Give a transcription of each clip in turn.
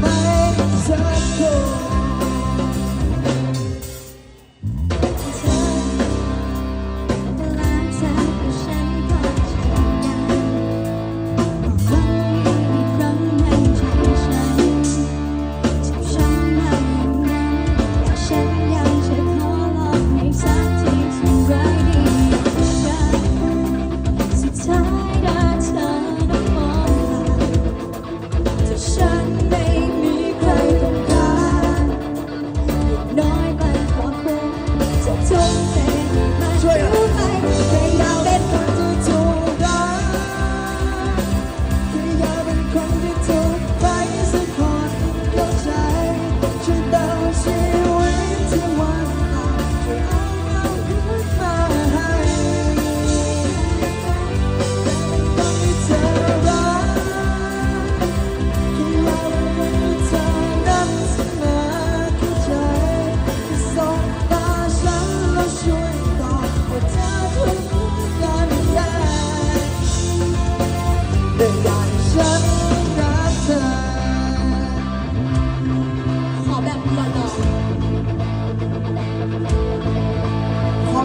my a door.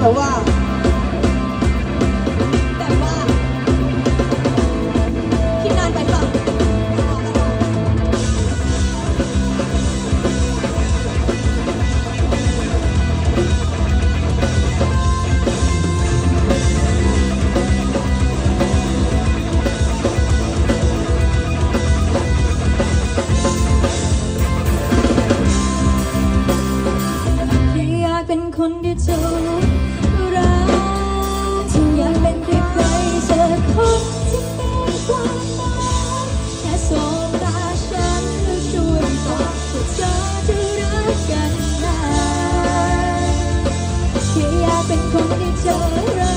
แต่ว่าคิดนานไปเปล่าเป็นคนที่เธอ 有人。